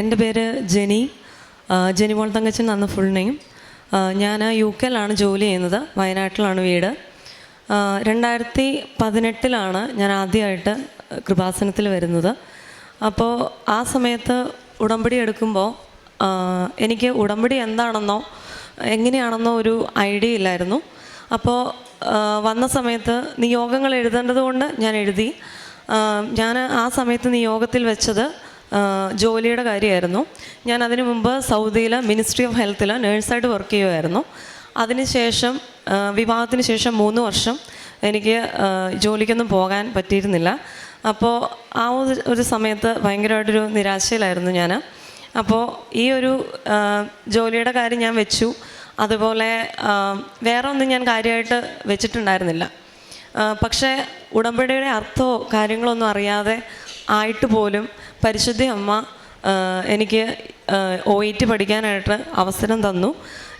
എന്റെ പേര് ജെനി. ജെനി മോൾ തങ്കച്ചൻ എന്നാണ് ഫുൾ നെയിം ഞാൻ യു കെയിലാണ് ജോലി ചെയ്യുന്നത്. വയനാട്ടിലാണ് വീട്. രണ്ടായിരത്തി പതിനെട്ടിലാണ് ഞാൻ ആദ്യമായിട്ട് കൃപാസനത്തിൽ വരുന്നത്. അപ്പോൾ ആ സമയത്ത് ഉടമ്പടി എടുക്കുമ്പോൾ എനിക്ക് ഉടമ്പടി എന്താണെന്നോ എങ്ങനെയാണെന്നോ ഒരു ഐഡിയ ഇല്ലായിരുന്നു. അപ്പോൾ വന്ന സമയത്ത് നിയോഗങ്ങൾ എഴുതേണ്ടത് കൊണ്ട് ഞാൻ എഴുതി. ഞാൻ ആ സമയത്ത് നിയോഗത്തിൽ വെച്ചത് ജോലിയുടെ കാര്യമായിരുന്നു. ഞാൻ അതിനു മുമ്പ് സൗദിയിൽ മിനിസ്ട്രി ഓഫ് ഹെൽത്തിൽ നേഴ്സായിട്ട് വർക്ക് ചെയ്യുമായിരുന്നു അതിനുശേഷം വിവാഹത്തിന് ശേഷം മൂന്ന് വർഷം എനിക്ക് ജോലിക്കൊന്നും പോകാൻ പറ്റിയിരുന്നില്ല. അപ്പോൾ ആ ഒരു സമയത്ത് ഭയങ്കരമായിട്ടൊരു നിരാശയിലായിരുന്നു ഞാൻ. അപ്പോൾ ഈ ഒരു ജോലിയുടെ കാര്യം ഞാൻ വെച്ചു. അതുപോലെ വേറെ ഒന്നും ഞാൻ കാര്യമായിട്ട് വെച്ചിട്ടുണ്ടായിരുന്നില്ല. പക്ഷേ ഉടമ്പടിയുടെ അർത്ഥമോ കാര്യങ്ങളൊന്നും അറിയാതെ ആയിട്ട് പോലും പരിശുദ്ധ അമ്മ എനിക്ക് ഒ ഇ ടി പഠിക്കാനായിട്ട് അവസരം തന്നു.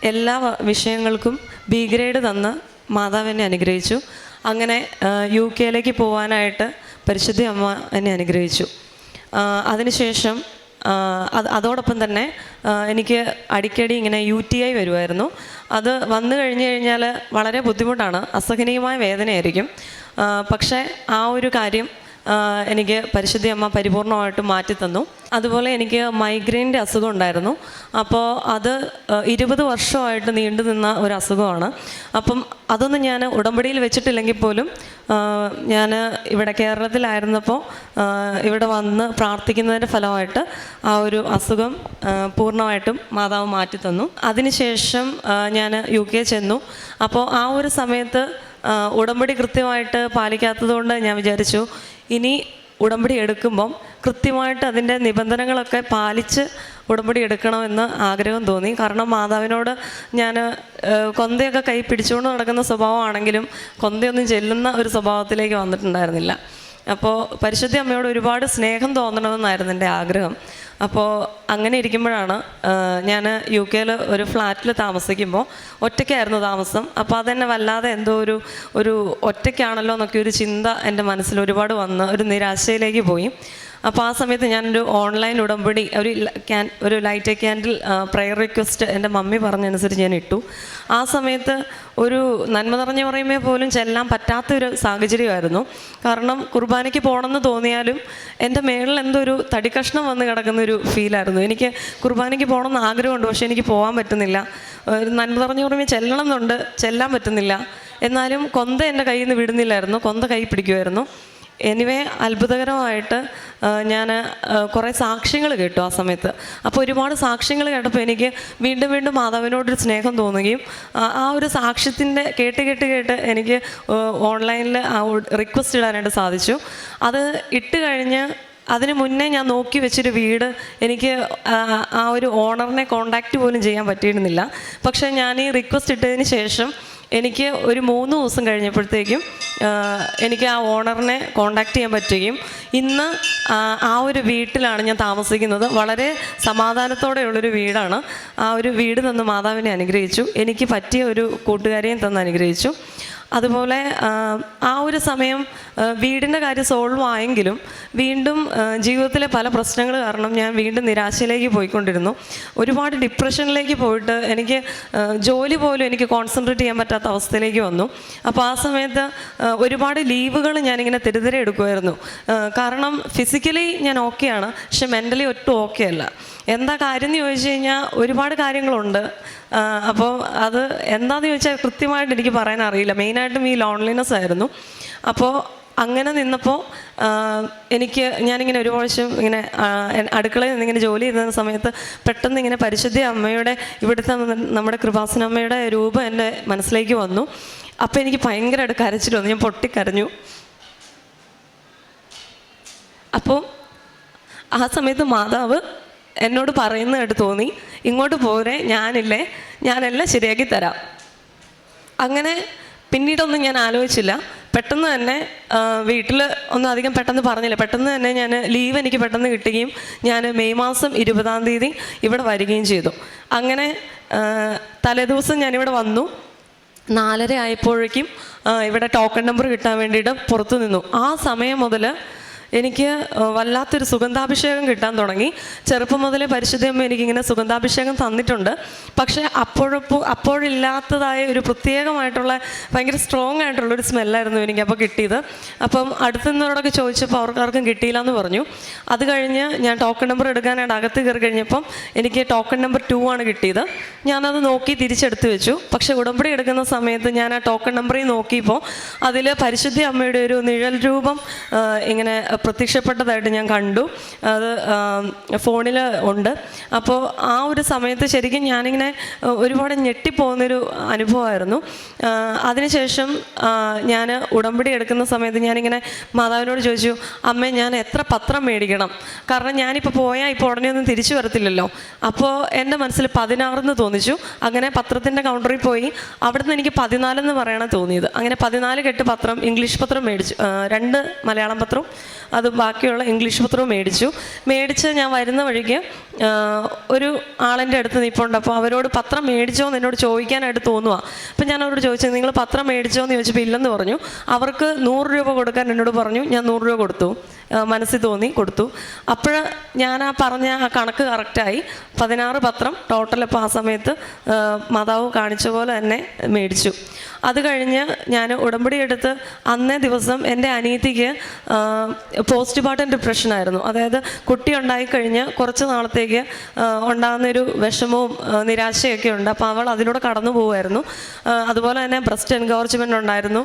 എല്ലാ വിഷയങ്ങൾക്കും ബി ഗ്രേഡ് തന്ന് മാതാവ് എന്നെ അനുഗ്രഹിച്ചു. അങ്ങനെ യു കെയിലേക്ക് പോകാനായിട്ട് പരിശുദ്ധ അമ്മ എന്നെ അനുഗ്രഹിച്ചു. അതിനുശേഷം അത് അതോടൊപ്പം തന്നെ എനിക്ക് അടിക്കടി ഇങ്ങനെ യു ടി ഐ വരുമായിരുന്നു അത് വന്നു കഴിഞ്ഞു കഴിഞ്ഞാൽ വളരെ ബുദ്ധിമുട്ടാണ്. അസഹനീയമായ വേദനയായിരിക്കും. പക്ഷേ ആ ഒരു കാര്യം എനിക്ക് പരിശുദ്ധി അമ്മ പരിപൂർണമായിട്ടും മാറ്റി തന്നു. അതുപോലെ എനിക്ക് മൈഗ്രെയിന്റെ അസുഖം ഉണ്ടായിരുന്നു. അപ്പോൾ അത് ഇരുപത് വർഷമായിട്ട് നീണ്ടു നിന്ന ഒരു അസുഖമാണ്. അപ്പം അതൊന്നും ഞാൻ ഉടമ്പടിയിൽ വെച്ചിട്ടില്ലെങ്കിൽ പോലും ഞാൻ ഇവിടെ കേരളത്തിലായിരുന്നപ്പോൾ ഇവിടെ വന്ന് പ്രാർത്ഥിക്കുന്നതിന്റെ ഫലമായിട്ട് ആ ഒരു അസുഖം പൂർണമായിട്ടും മാതാവ് മാറ്റി തന്നു. അതിനുശേഷം ഞാൻ യു കെ ചെന്നു. അപ്പോൾ ആ ഒരു സമയത്ത് ഉടമ്പടി കൃത്യമായിട്ട് പാലിക്കാത്തതുകൊണ്ട് ഞാൻ വിചാരിച്ചു ഇനി ഉടമ്പടി എടുക്കുമ്പം കൃത്യമായിട്ട് അതിന്റെ നിബന്ധനകളൊക്കെ പാലിച്ച് ഉടമ്പടി എടുക്കണമെന്ന് ആഗ്രഹം തോന്നി. കാരണം മാതാവിനോട് ഞാൻ കൊന്തയൊക്കെ കൈ പിടിച്ചുകൊണ്ട് നടക്കുന്ന സ്വഭാവമാണെങ്കിലും കൊന്തയൊന്നും ചെല്ലുന്ന ഒരു സ്വഭാവത്തിലേക്ക് വന്നിട്ടുണ്ടായിരുന്നില്ല. അപ്പോൾ പരിശുദ്ധി അമ്മയോട് ഒരുപാട് സ്നേഹം തോന്നണമെന്നായിരുന്നു എന്റെ ആഗ്രഹം. അപ്പോൾ അങ്ങനെ ഇരിക്കുമ്പോഴാണ് ഞാൻ യു കെയിൽ ഒരു ഫ്ലാറ്റിൽ താമസിക്കുമ്പോൾ ഒറ്റയ്ക്കായിരുന്നു താമസം. അപ്പോൾ അതെന്നെ വല്ലാതെ എന്തോ ഒരു ഒരു ഒറ്റയ്ക്കാണല്ലോ എന്നൊക്കെ ഒരു ചിന്ത എന്റെ മനസ്സിൽ ഒരുപാട് വന്ന് ഒരു നിരാശയിലേക്ക് പോയി. അപ്പോൾ ആ സമയത്ത് ഞാനൊരു ഓൺലൈൻ ഉടമ്പടി ഒരു ക്യാൻ ഒരു ലൈറ്റ് ക്യാൻഡിൽ പ്രയർ റിക്വസ്റ്റ് എന്റെ മമ്മി പറഞ്ഞനുസരിച്ച് ഞാൻ ഇട്ടു. ആ സമയത്ത് ഒരു നന്മ നിറഞ്ഞ പറയുമ്പോൾ പോലും ചെല്ലാൻ പറ്റാത്തൊരു സാഹചര്യമായിരുന്നു. കാരണം കുർബാനയ്ക്ക് പോകണമെന്ന് തോന്നിയാലും എന്റെ മേളിൽ എന്തോ ഒരു തടിക്കഷ്ണം വന്ന് കിടക്കുന്ന ഒരു ഫീലായിരുന്നു എനിക്ക് കുർബാനയ്ക്ക് പോകണമെന്ന് ആഗ്രഹമുണ്ട് പക്ഷേ എനിക്ക് പോകാൻ പറ്റുന്നില്ല. ഒരു നന്മ നിറഞ്ഞ പറയുമ്പോൾ ചെല്ലണം എന്നുണ്ട് ചെല്ലാൻ പറ്റുന്നില്ല. എന്നാലും കൊന്ത എന്റെ കയ്യിൽ നിന്ന് വിടുന്നില്ലായിരുന്നു. കൊന്ത കൈ പിടിക്കുമായിരുന്നു എനിവേ അത്ഭുതകരമായിട്ട് ഞാൻ കുറേ സാക്ഷ്യങ്ങൾ കേട്ടു ആ സമയത്ത്. അപ്പോൾ ഒരുപാട് സാക്ഷ്യങ്ങൾ കേട്ടപ്പോൾ എനിക്ക് വീണ്ടും വീണ്ടും മാതാവിനോടൊരു സ്നേഹം തോന്നുകയും ആ, ഒരു സാക്ഷ്യത്തിന്റെ കേട്ട് കേട്ട് കേട്ട് എനിക്ക് ഓൺലൈനിൽ ആ റിക്വസ്റ്റ് ഇടാനായിട്ട് സാധിച്ചു. അത് ഇട്ട് കഴിഞ്ഞ് അതിന് മുന്നേ ഞാൻ നോക്കി വെച്ചൊരു വീട് എനിക്ക് ആ ഒരു ഓണറിനെ കോണ്ടാക്റ്റ് പോലും ചെയ്യാൻ പറ്റിയിരുന്നില്ല. പക്ഷേ ഞാൻ ഈ റിക്വസ്റ്റ് ഇട്ടതിന് ശേഷം എനിക്ക് ഒരു മൂന്ന് ദിവസം കഴിഞ്ഞപ്പോഴത്തേക്കും എനിക്ക് ആ ഓണറിനെ കോണ്ടാക്ട് ചെയ്യാൻ പറ്റുകയും ഇന്ന് ആ, ഒരു വീട്ടിലാണ് ഞാൻ താമസിക്കുന്നത്. വളരെ സമാധാനത്തോടെയുള്ളൊരു വീടാണ്. ആ ഒരു വീട് തന്ന് മാതാവിനെ അനുഗ്രഹിച്ചു. എനിക്ക് പറ്റിയ ഒരു കൂട്ടുകാരെയും തന്ന് അനുഗ്രഹിച്ചു. അതുപോലെ ആ, ഒരു സമയം വീടിന്റെ കാര്യം സോൾവ് ആയെങ്കിലും വീണ്ടും ജീവിതത്തിലെ പല പ്രശ്നങ്ങൾ കാരണം ഞാൻ വീണ്ടും നിരാശയിലേക്ക് പോയിക്കൊണ്ടിരുന്നു. ഒരുപാട് ഡിപ്രഷനിലേക്ക് പോയിട്ട് എനിക്ക് ജോലി പോലും എനിക്ക് കോൺസെൻട്രേറ്റ് ചെയ്യാൻ പറ്റാത്ത അവസ്ഥയിലേക്ക് വന്നു. അപ്പോൾ ആ സമയത്ത് ഒരുപാട് ലീവുകൾ ഞാനിങ്ങനെ തെരുതെര എടുക്കുമായിരുന്നു കാരണം ഫിസിക്കലി ഞാൻ ഓക്കെയാണ് പക്ഷെ മെന്റലി ഒട്ടും ഓക്കെ അല്ല എന്താ കാര്യം എന്ന് ചോദിച്ചു കഴിഞ്ഞാൽ ഒരുപാട് കാര്യങ്ങളുണ്ട്. അപ്പോൾ അത് എന്താണെന്ന് ചോദിച്ചാൽ കൃത്യമായിട്ട് എനിക്ക് പറയാൻ അറിയില്ല. മെയിനായിട്ടും ഈ ലോൺലിനെസ് ആയിരുന്നു. അപ്പോൾ അങ്ങനെ നിന്നപ്പോൾ എനിക്ക് ഞാനിങ്ങനെ ഒരു പ്രാവശ്യം ഇങ്ങനെ അടുക്കളയിൽ നിന്നിങ്ങനെ ജോലി ചെയ്യുന്ന സമയത്ത് പെട്ടെന്ന് ഇങ്ങനെ പരിശുദ്ധി അമ്മയുടെ ഇവിടുത്തെ നമ്മുടെ കൃപാസനമ്മയുടെ രൂപം എന്റെ മനസ്സിലേക്ക് വന്നു. അപ്പോൾ എനിക്ക് ഭയങ്കരമായിട്ട് കരച്ചിൽ വന്നു. ഞാൻ പൊട്ടിക്കരഞ്ഞു. അപ്പോൾ ആ സമയത്ത് മാതാവ് എന്നോട് പറയുന്നതായിട്ട് തോന്നി. ഇങ്ങോട്ട് പോരെ ഞാനില്ലേ ഞാനെല്ലാം ശരിയാക്കി തരാം. അങ്ങനെ പിന്നീടൊന്നും ഞാൻ ആലോചിച്ചില്ല. പെട്ടെന്ന് തന്നെ വീട്ടിൽ ഒന്നും അധികം പെട്ടെന്ന് പറഞ്ഞില്ല. പെട്ടെന്ന് തന്നെ ഞാൻ ലീവ് എനിക്ക് പെട്ടെന്ന് കിട്ടുകയും ഞാൻ മെയ് മാസം ഇരുപതാം തീയതി ഇവിടെ വരികയും ചെയ്തു. അങ്ങനെ തലേദിവസം ഞാനിവിടെ വന്നു. നാലര ആയപ്പോഴേക്കും ഇവിടെ ടോക്കൺ നമ്പർ കിട്ടാൻ വേണ്ടിയിട്ട് പുറത്തു നിന്നു. ആ സമയം മുതൽ എനിക്ക് വല്ലാത്തൊരു സുഗന്ധാഭിഷേകം കിട്ടാൻ തുടങ്ങി. ചെറുപ്പം മുതലേ പരിശുദ്ധയമ്മ എനിക്കിങ്ങനെ സുഗന്ധാഭിഷേകം തന്നിട്ടുണ്ട്. പക്ഷേ അപ്പോഴപ്പോൾ അപ്പോഴില്ലാത്തതായ ഒരു പ്രത്യേകമായിട്ടുള്ള ഭയങ്കര സ്ട്രോങ് ആയിട്ടുള്ള ഒരു സ്മെല്ലായിരുന്നു എനിക്ക് അപ്പോൾ കിട്ടിയത്. അപ്പം അടുത്തുനിന്നവരോടൊക്കെ ചോദിച്ചപ്പോൾ അവർക്കാർക്കും കിട്ടിയില്ല എന്ന് പറഞ്ഞു. അത് കഴിഞ്ഞ് ഞാൻ ടോക്കൺ നമ്പർ എടുക്കാനായിട്ട് അകത്ത് കയറി കഴിഞ്ഞപ്പം എനിക്ക് ടോക്കൺ നമ്പർ ടു ആണ് കിട്ടിയത്. ഞാനത് നോക്കി തിരിച്ചെടുത്ത് വെച്ചു. പക്ഷെ ഉടമ്പടി എടുക്കുന്ന സമയത്ത് ഞാൻ ആ ടോക്കൺ നമ്പറിൽ നോക്കിയപ്പോൾ അതിൽ പരിശുദ്ധ അമ്മയുടെ ഒരു നിഴൽ രൂപം ഇങ്ങനെ പ്രത്യക്ഷപ്പെട്ടതായിട്ട് ഞാൻ കണ്ടു. അത് ഫോണിൽ ഉണ്ട്. അപ്പോൾ ആ ഒരു സമയത്ത് ശരിക്കും ഞാനിങ്ങനെ ഒരുപാട് ഞെട്ടിപ്പോകുന്നൊരു അനുഭവമായിരുന്നു. അതിനുശേഷം ഞാൻ ഉടമ്പടി എടുക്കുന്ന സമയത്ത് ഞാനിങ്ങനെ മാതാവിനോട് ചോദിച്ചു അമ്മേ ഞാൻ എത്ര പത്രം മേടിക്കണം? കാരണം ഞാനിപ്പോൾ പോയാൽ ഇപ്പോൾ ഉടനെ ഒന്നും തിരിച്ചു വരത്തില്ലല്ലോ. അപ്പോൾ എന്റെ മനസ്സിൽ പതിനാറെന്ന് തോന്നിച്ചു. അങ്ങനെ പത്രത്തിന്റെ കൗണ്ടറിൽ പോയി. അവിടുന്ന് എനിക്ക് പതിനാലെന്ന് പറയണം തോന്നിയത്. അങ്ങനെ പതിനാല് കെട്ട് പത്രം ഇംഗ്ലീഷ് പത്രം മേടിച്ചു. രണ്ട് മലയാളം പത്രവും അത് ബാക്കിയുള്ള ഇംഗ്ലീഷ് പത്രവും മേടിച്ചു. മേടിച്ച് ഞാൻ വരുന്ന വഴിക്ക് ഒരു ആളിന്റെ അടുത്ത് നിൽപ്പുണ്ട് അപ്പോൾ അവരോട് പത്രം മേടിച്ചോ എന്ന് എന്നോട് ചോദിക്കാനായിട്ട് തോന്നുക അപ്പം ഞാൻ അവരോട് ചോദിച്ചത് നിങ്ങൾ പത്രം മേടിച്ചോ എന്ന് ചോദിച്ചപ്പോൾ ഇല്ലെന്ന് പറഞ്ഞു. അവർക്ക് നൂറ് രൂപ കൊടുക്കാൻ എന്നോട് പറഞ്ഞു. ഞാൻ നൂറ് രൂപ കൊടുത്തു. മനസ്സിൽ തോന്നി കൊടുത്തു. അപ്പോൾ ഞാൻ ആ പറഞ്ഞ ആ കണക്ക് കറക്റ്റായി പതിനാറ് പത്രം ടോട്ടൽ അപ്പോൾ ആ സമയത്ത് മാതാവ് കാണിച്ച പോലെ തന്നെ മേടിച്ചു. അത് കഴിഞ്ഞ് ഞാൻ ഉടമ്പടി എടുത്ത് അന്നേ ദിവസം എന്റെ അനിയത്തിക്ക് പോസ്റ്റ് പാർട്ടം ഡിപ്രഷനായിരുന്നു അതായത് കുട്ടി ഉണ്ടായിക്കഴിഞ്ഞ് കുറച്ച് നാളത്തേക്ക് ഉണ്ടാകുന്ന ഉണ്ടാകുന്നൊരു വിഷമവും നിരാശയൊക്കെ ഉണ്ട്. അപ്പോൾ അവൾ അതിലൂടെ കടന്നു പോകുമായിരുന്നു അതുപോലെ തന്നെ ബ്രസ്റ്റ് എൻകോർജ്മെന്റ് ഉണ്ടായിരുന്നു.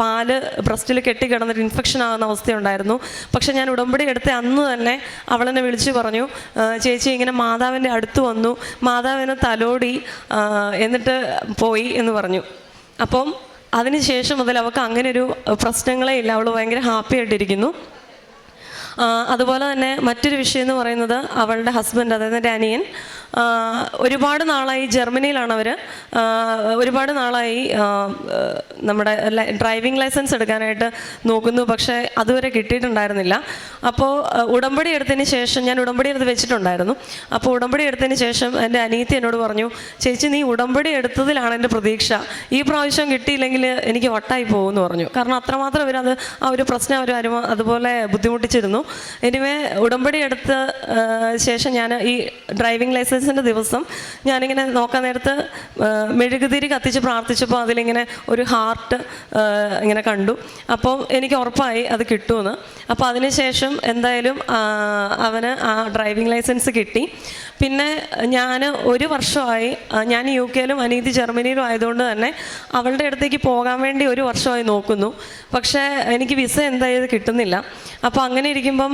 പാൽ ബ്രസ്റ്റിൽ കെട്ടിക്കിടന്നിട്ട് ഇൻഫെക്ഷൻ ആകുന്ന അവസ്ഥയുണ്ടായിരുന്നു. പക്ഷെ ഞാൻ ഉടമ്പടി എടുത്ത അന്ന് തന്നെ അവളെന്നെ വിളിച്ചു പറഞ്ഞു ചേച്ചി ഇങ്ങനെ മാതാവിന്റെ അടുത്ത് വന്നു. മാതാവിനെ തലോടി എന്നിട്ട് പോയി എന്ന് പറഞ്ഞു. അപ്പം അതിനുശേഷം മുതൽ അവൾക്ക് അങ്ങനെ ഒരു പ്രശ്നങ്ങളേ ഇല്ല. അവൾ ഭയങ്കര ഹാപ്പി ആയിട്ടിരിക്കുന്നു. അതുപോലെ തന്നെ മറ്റൊരു വിഷയം എന്ന് പറയുന്നത് അവളുടെ ഹസ്ബൻഡ് അതായത് എന്റെ അനിയൻ ഒരുപാട് നാളായി ജർമ്മനിയിലാണ് അവർ ഒരുപാട് നാളായി നമ്മുടെ ഡ്രൈവിംഗ് ലൈസൻസ് എടുക്കാനായിട്ട് നോക്കുന്നു പക്ഷേ അതുവരെ കിട്ടിയിട്ടുണ്ടായിരുന്നില്ല. അപ്പോൾ ഉടമ്പടി എടുത്തതിന് ശേഷം ഞാൻ ഉടമ്പടി എടുത്ത് വെച്ചിട്ടുണ്ടായിരുന്നു. അപ്പോൾ ഉടമ്പടി എടുത്തതിന് ശേഷം എന്റെ അനിയത്തി എന്നോട് പറഞ്ഞു ചേച്ചി നീ ഉടമ്പടി എടുത്തതിലാണ് എന്റെ പ്രതീക്ഷ. ഈ പ്രാവശ്യം കിട്ടിയില്ലെങ്കിൽ എനിക്ക് വട്ടായി പോകുമെന്ന് പറഞ്ഞു. കാരണം അത്രമാത്രം അവരത് ആ ഒരു പ്രശ്നം അവർ അനുഭവ അതുപോലെ ബുദ്ധിമുട്ടിച്ചിരുന്നു. എനിവേ ഉടമ്പടി എടുത്ത ശേഷം ഞാൻ ഈ ഡ്രൈവിംഗ് ലൈസൻസിന്റെ ദിവസം ഞാനിങ്ങനെ നോക്കാൻ നേരത്ത് മെഴുകുതിരി കത്തിച്ച് പ്രാർത്ഥിച്ചപ്പോൾ അതിലിങ്ങനെ ഒരു ഹാർട്ട് ഇങ്ങനെ കണ്ടു. അപ്പോൾ എനിക്ക് ഉറപ്പായി അത് കിട്ടുമെന്ന്. അപ്പോൾ അതിനുശേഷം എന്തായാലും അവന് ആ ഡ്രൈവിംഗ് ലൈസൻസ് കിട്ടി. പിന്നെ ഞാൻ ഒരു വർഷമായി ഞാൻ യു കെയിലും അനീതി ജർമ്മനിയിലും ആയതുകൊണ്ട് തന്നെ അവളുടെ അടുത്തേക്ക് പോകാൻ വേണ്ടി ഒരു വർഷമായി നോക്കുന്നു. പക്ഷേ എനിക്ക് വിസ എന്തായാലും കിട്ടുന്നില്ല. അപ്പോൾ അങ്ങനെ ഇരിക്കുമ്പം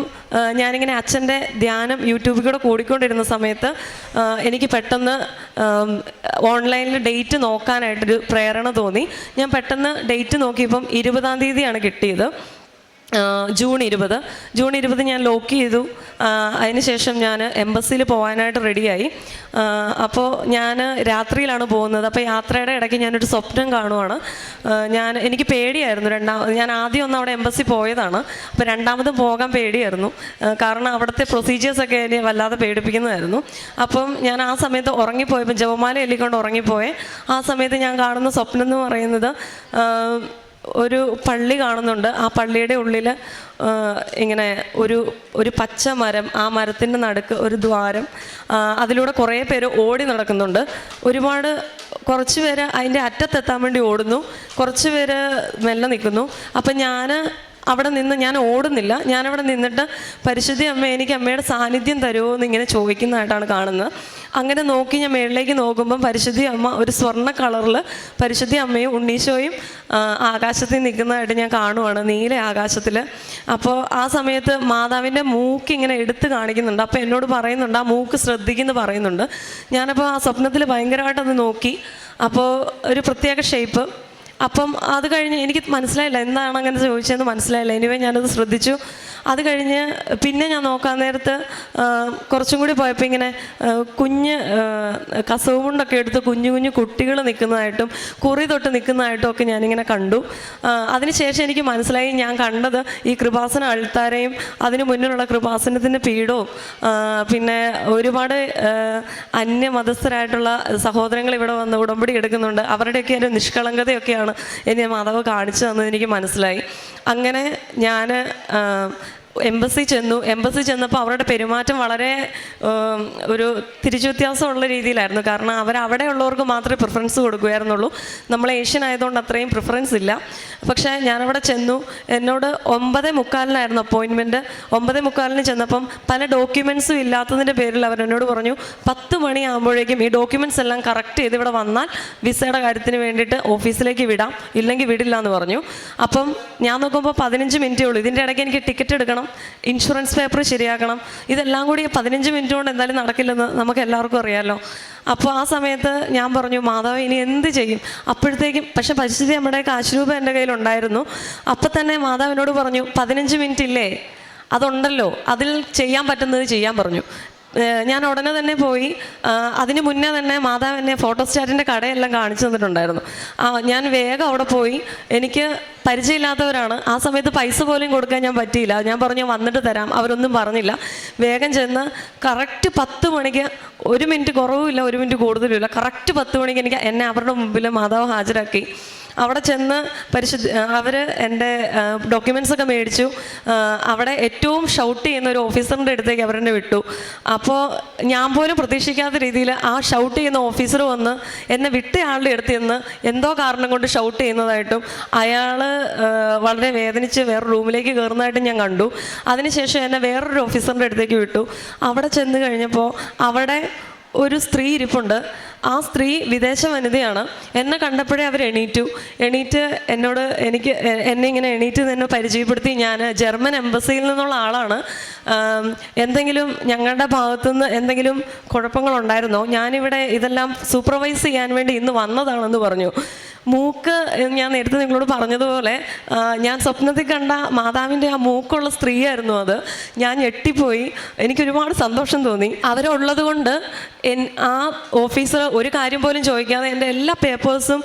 ഞാനിങ്ങനെ അച്ഛന്റെ ധ്യാനം യൂട്യൂബിൽ കൂടെ കൂടിക്കൊണ്ടിരുന്ന സമയത്ത് എനിക്ക് പെട്ടെന്ന് ഓൺലൈനിൽ ഡേറ്റ് നോക്കാനായിട്ടൊരു പ്രേരണ തോന്നി. ഞാൻ പെട്ടെന്ന് ഡേറ്റ് നോക്കിയപ്പം ഇരുപതാം തീയതിയാണ് കിട്ടിയത്. ജൂൺ ഇരുപത്. ജൂൺ ഇരുപത് ഞാൻ ലോക്ക് ചെയ്തു. അതിനുശേഷം ഞാൻ എംബസിയിൽ പോകാനായിട്ട് റെഡിയായി. അപ്പോൾ ഞാൻ രാത്രിയിലാണ് പോകുന്നത്. അപ്പോൾ യാത്രയുടെ ഇടയ്ക്ക് ഞാനൊരു സ്വപ്നം കാണുവാണ്. ഞാൻ എനിക്ക് പേടിയായിരുന്നു രണ്ടാമത് ഞാൻ ആദ്യം ഒന്ന് അവിടെ എംബസി പോയതാണ്. അപ്പോൾ രണ്ടാമതും പോകാൻ പേടിയായിരുന്നു. കാരണം അവിടുത്തെ പ്രൊസീജിയേഴ്സൊക്കെ എന്നെ വല്ലാതെ പേടിപ്പിക്കുന്നതായിരുന്നു. അപ്പം ഞാൻ ആ സമയത്ത് ഉറങ്ങിപ്പോയപ്പോൾ ജപമാല എല്ലിക്കൊണ്ട് ഉറങ്ങിപ്പോയേ. ആ സമയത്ത് ഞാൻ കാണുന്ന സ്വപ്നം എന്ന് പറയുന്നത് ഒരു പള്ളി കാണുന്നുണ്ട്. ആ പള്ളിയുടെ ഉള്ളിൽ ഇങ്ങനെ ഒരു ഒരു പച്ച മരം ആ മരത്തിന്റെ നടുക്ക് ഒരു ദ്വാരം അതിലൂടെ കുറേ പേര് ഓടി നടക്കുന്നുണ്ട്. ഒരുപാട് കുറച്ച് പേര് അതിന്റെ അറ്റത്തെത്താൻ വേണ്ടി ഓടുന്നു. കുറച്ച് പേര് മെല്ലെ നിൽക്കുന്നു. അപ്പം ഞാൻ അവിടെ നിന്ന് ഞാൻ ഓടുന്നില്ല. ഞാനവിടെ നിന്നിട്ട് പരിശുദ്ധി അമ്മ എനിക്ക് അമ്മയുടെ സാന്നിധ്യം തരുമോ എന്ന് ഇങ്ങനെ ചോദിക്കുന്നതായിട്ടാണ് കാണുന്നത്. അങ്ങനെ നോക്കി ഞാൻ മേളിലേക്ക് നോക്കുമ്പം പരിശുദ്ധി അമ്മ ഒരു സ്വർണ കളറിൽ പരിശുദ്ധി അമ്മയും ഉണ്ണീശോയും ആകാശത്തിൽ നിൽക്കുന്നതായിട്ട് ഞാൻ കാണുവാണ് നീല ആകാശത്തിൽ അപ്പോൾ ആ സമയത്ത് മാതാവിന്റെ മൂക്ക് ഇങ്ങനെ എടുത്ത് കാണിക്കുന്നുണ്ട്. അപ്പോൾ എന്നോട് പറയുന്നുണ്ട് ആ മൂക്ക് ശ്രദ്ധിക്കുന്നു പറയുന്നുണ്ട്. ഞാനപ്പോൾ ആ സ്വപ്നത്തിൽ ഭയങ്കരമായിട്ടൊന്ന് നോക്കി. അപ്പോൾ ഒരു പ്രത്യേക ഷേപ്പ് അപ്പം അത് കഴിഞ്ഞ് എനിക്ക് മനസ്സിലായില്ല എന്താണ് അങ്ങനെ ചോദിച്ചതെന്ന് മനസ്സിലായില്ല. എനിവേ ഞാനത് ശ്രദ്ധിച്ചു. അത് കഴിഞ്ഞ് പിന്നെ ഞാൻ നോക്കാൻ നേരത്ത് കുറച്ചും കൂടി പോയപ്പോൾ ഇങ്ങനെ കുഞ്ഞ് കസവ് കൊണ്ടൊക്കെ എടുത്ത് കുഞ്ഞു കുഞ്ഞു കുട്ടികൾ നിൽക്കുന്നതായിട്ടും കുറി തൊട്ട് നിൽക്കുന്നതായിട്ടും ഒക്കെ ഞാനിങ്ങനെ കണ്ടു. അതിനുശേഷം എനിക്ക് മനസ്സിലായി ഞാൻ കണ്ടത് ഈ കൃപാസന അൾത്താരയും അതിനു മുന്നിലുള്ള കൃപാസനത്തിന്റെ പീഠവും പിന്നെ ഒരുപാട് അന്യമതസ്ഥരായിട്ടുള്ള സഹോദരങ്ങൾ ഇവിടെ വന്ന് ഉടമ്പടി എടുക്കുന്നുണ്ട്. അവരുടെയൊക്കെ ഒരു നിഷ്കളങ്കതയൊക്കെയാണ് എന്നെ മാതാവ് കാണിച്ചു തന്നത് എനിക്ക് മനസ്സിലായി. അങ്ങനെ ഞാൻ എംബസി ചെന്നു. എംബസി ചെന്നപ്പോൾ അവരുടെ പെരുമാറ്റം വളരെ ഒരു തിരിച്ചു വ്യത്യാസമുള്ള രീതിയിലായിരുന്നു. കാരണം അവർ അവിടെ ഉള്ളവർക്ക് മാത്രമേ പ്രിഫറൻസ് കൊടുക്കുമായിരുന്നുള്ളൂ നമ്മൾ ഏഷ്യൻ ആയതുകൊണ്ട് അത്രയും പ്രിഫറൻസ് ഇല്ല. പക്ഷേ ഞാനവിടെ ചെന്നു. എന്നോട് ഒമ്പത് മുക്കാലിനായിരുന്നു അപ്പോയിൻമെന്റ് ഒമ്പത് മുക്കാലിന് ചെന്നപ്പം പല ഡോക്യുമെൻസും ഇല്ലാത്തതിന്റെ പേരിൽ അവർ എന്നോട് പറഞ്ഞു പത്ത് മണിയാകുമ്പോഴേക്കും ഈ ഡോക്യുമെന്റ്സ് എല്ലാം കറക്റ്റ് ചെയ്ത് ഇവിടെ വന്നാൽ വിസയുടെ കാര്യത്തിന് വേണ്ടിയിട്ട് ഓഫീസിലേക്ക് വിടാം. ഇല്ലെങ്കിൽ വിടില്ല എന്ന് പറഞ്ഞു. അപ്പം ഞാൻ നോക്കുമ്പോൾ പതിനഞ്ച് മിനിറ്റേ ഉള്ളൂ. ഇതിന്റെ ഇടയ്ക്ക് എനിക്ക് ടിക്കറ്റ് എടുക്കണം. ഇൻഷുറൻസ് പേപ്പർ ശരിയാക്കണം ഇതെല്ലാം കൂടി പതിനഞ്ച് മിനിറ്റ് കൊണ്ട് എന്തായാലും നടക്കില്ലെന്ന് നമുക്ക് എല്ലാവർക്കും അറിയാമല്ലോ അപ്പോൾ ആ സമയത്ത് ഞാൻ പറഞ്ഞു മാതാവ് ഇനി എന്ത് ചെയ്യും? അപ്പോഴത്തേക്കും പക്ഷെ പരിസ്ഥിതി നമ്മുടെ കാശ് രൂപ എന്റെ കയ്യിലുണ്ടായിരുന്നു. അപ്പം തന്നെ മാതാവിനോട് പറഞ്ഞു പതിനഞ്ച് മിനിറ്റ് ഇല്ലേ? അതുണ്ടല്ലോ അതിൽ ചെയ്യാൻ പറ്റുന്നത് ചെയ്യാൻ പറഞ്ഞു. ഞാൻ ഉടനെ തന്നെ പോയി. അതിന് മുന്നേ തന്നെ മാതാവ് എന്നെ ഫോട്ടോസ്റ്റാറ്റിന്റെ കടയെല്ലാം കാണിച്ചു തന്നിട്ടുണ്ടായിരുന്നു. ഞാൻ വേഗം അവിടെ പോയി. എനിക്ക് പരിചയമില്ലാത്തവരാണ്. ആ സമയത്ത് പൈസ പോലും കൊടുക്കാൻ ഞാൻ പറ്റിയില്ല. ഞാൻ പറഞ്ഞു വന്നിട്ട് തരാം. അവരൊന്നും പറഞ്ഞില്ല. വേഗം ചെന്ന് കറക്റ്റ് പത്ത് മണിക്ക് ഒരു മിനിറ്റ് കുറവുമില്ല ഒരു മിനിറ്റ് കൂടുതലുമില്ല. കറക്റ്റ് പത്ത് മണിക്ക് എനിക്ക് എന്നെ അവരുടെ മുമ്പിൽ മാതാവ് ഹാജരാക്കി. അവിടെ ചെന്ന് പരിശുദ്ധ അവർ എന്റെ ഡോക്യുമെൻസ് ഒക്കെ മേടിച്ചു. അവിടെ ഏറ്റവും ഷൗട്ട് ചെയ്യുന്ന ഒരു ഓഫീസറിന്റെ അടുത്തേക്ക് അവരെന്നെ വിട്ടു. അപ്പോൾ ഞാൻ പോലും പ്രതീക്ഷിക്കാത്ത രീതിയിൽ ആ ഷൗട്ട് ചെയ്യുന്ന ഓഫീസർ വന്ന് എന്നെ വിട്ടയാളുടെ അടുത്ത് നിന്ന് എന്തോ കാരണം കൊണ്ട് ഷൗട്ട് ചെയ്യുന്നതായിട്ടും അയാൾ വളരെ വേദനിച്ച് വേറെ റൂമിലേക്ക് കയറുന്നതായിട്ടും ഞാൻ കണ്ടു. അതിനുശേഷം എന്നെ വേറൊരു ഓഫീസറിന്റെ അടുത്തേക്ക് വിട്ടു. അവിടെ ചെന്ന് കഴിഞ്ഞപ്പോൾ അവിടെ ഒരു സ്ത്രീ ഇരിപ്പുണ്ട്. ആ സ്ത്രീ വിദേശ വനിതയാണ്. എന്നെ കണ്ടപ്പോഴേ അവർ എണീറ്റു. എണീറ്റ് എന്നോട് എനിക്ക് എന്നെ ഇങ്ങനെ എണീറ്റ് തന്നെ പരിചയപ്പെടുത്തി ഞാൻ ജർമ്മൻ എംബസിയിൽ നിന്നുള്ള ആളാണ്. എന്തെങ്കിലും ഞങ്ങളുടെ ഭാഗത്തുനിന്ന് എന്തെങ്കിലും കുഴപ്പങ്ങളുണ്ടായിരുന്നോ? ഞാനിവിടെ ഇതെല്ലാം സൂപ്പർവൈസ് ചെയ്യാൻ വേണ്ടി ഇന്ന് വന്നതാണെന്ന് പറഞ്ഞു. മൂക്ക് ഞാൻ നേരത്തെ നിങ്ങളോട് പറഞ്ഞതുപോലെ ഞാൻ സ്വപ്നത്തിൽ കണ്ട മാതാവിന്റെ ആ മൂക്കുള്ള സ്ത്രീയായിരുന്നു അത്. ഞാൻ ഞെട്ടിപ്പോയി. എനിക്കൊരുപാട് സന്തോഷം തോന്നി. അവരുള്ളത് കൊണ്ട് ആ ഓഫീസർ ഒരു കാര്യം പോലും ചോദിക്കാതെ എന്റെ എല്ലാ പേപ്പേഴ്സും